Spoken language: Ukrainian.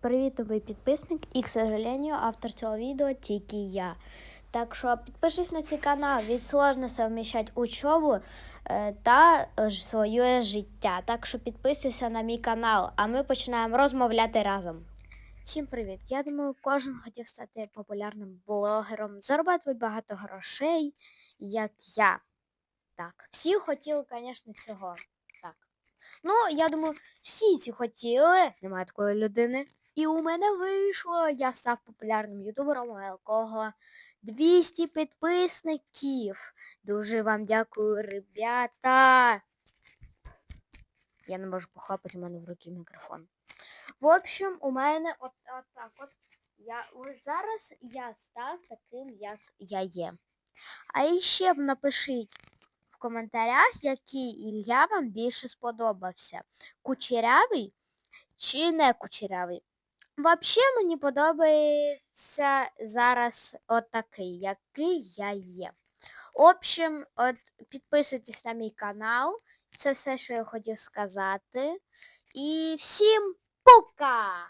Привіт, новий підписник. І, к сожалению, автор цього відео тільки я. Так що підпишись на цей канал, ведь сложно совмещать учебу е, та своє життя. Так що підписуйся на мій канал, а ми починаємо розмовляти разом. Всім привіт! Я думаю, кожен хотів стати популярним блогером, заробляти багато грошей, як я. Так, всі хотіли, звісно, цього. Ну, я думаю, всі ці хотіли, немає такої людини. І у мене вийшло. Я став популярним ютубером, у якого 200 підписників. Дуже вам дякую, ребята. Я не можу похлопати, у мене в руці мікрофон. В общем, у мене от, от так от. Я ось зараз я став таким, як я є. А іще б напишіть коментарях, який Ілля вам більше сподобався. Кучерявий чи не кучерявий? Взагалі мені подобається зараз отакий, який я є. В общем, от підписуйтесь на мій канал. Це все, що я хотів сказати. І всім пока!